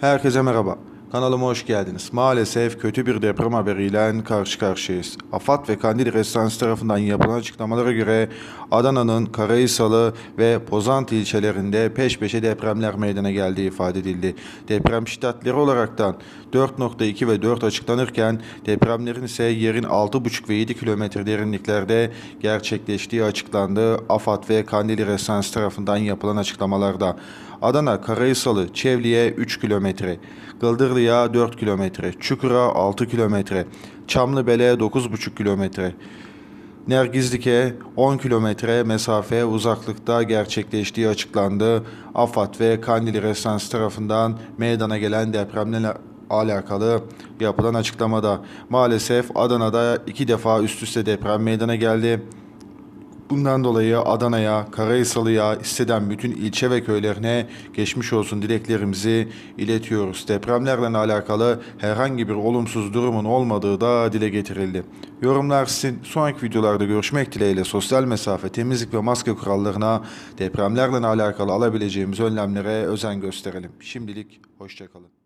Herkese merhaba. Kanalıma hoş geldiniz. Maalesef kötü bir deprem haberiyle karşı karşıyayız. AFAD ve Kandil Restansı tarafından yapılan açıklamalara göre Adana'nın Karahisalı ve Pozantı ilçelerinde peş peşe depremler meydana geldiği ifade edildi. Deprem şiddetleri olaraktan 4.2 ve 4 açıklanırken depremlerin ise yerin 6.5 ve 7 kilometre derinliklerde gerçekleştiği açıklandı. AFAD ve Kandil Restansı tarafından yapılan açıklamalarda. Adana Karahisalı Çevli'ye 3 kilometre, Gıldırlı'ya 4 kilometre, Çukur'a 6 kilometre, Çamlıbel'e 9,5 kilometre, Nergizlik'e 10 kilometre mesafe uzaklıkta gerçekleştiği açıklandı. AFAD ve Kandil Restansı tarafından meydana gelen depremle alakalı yapılan açıklamada maalesef Adana'da iki defa üst üste deprem meydana geldi. Bundan dolayı Adana'ya, Karahisalı'ya, isteden bütün ilçe ve köylerine geçmiş olsun dileklerimizi iletiyoruz. Depremlerle alakalı herhangi bir olumsuz durumun olmadığı da dile getirildi. Yorumlar sizin. Sonraki videolarda görüşmek dileğiyle sosyal mesafe, temizlik ve maske kurallarına, depremlerle alakalı alabileceğimiz önlemlere özen gösterelim. Şimdilik hoşçakalın.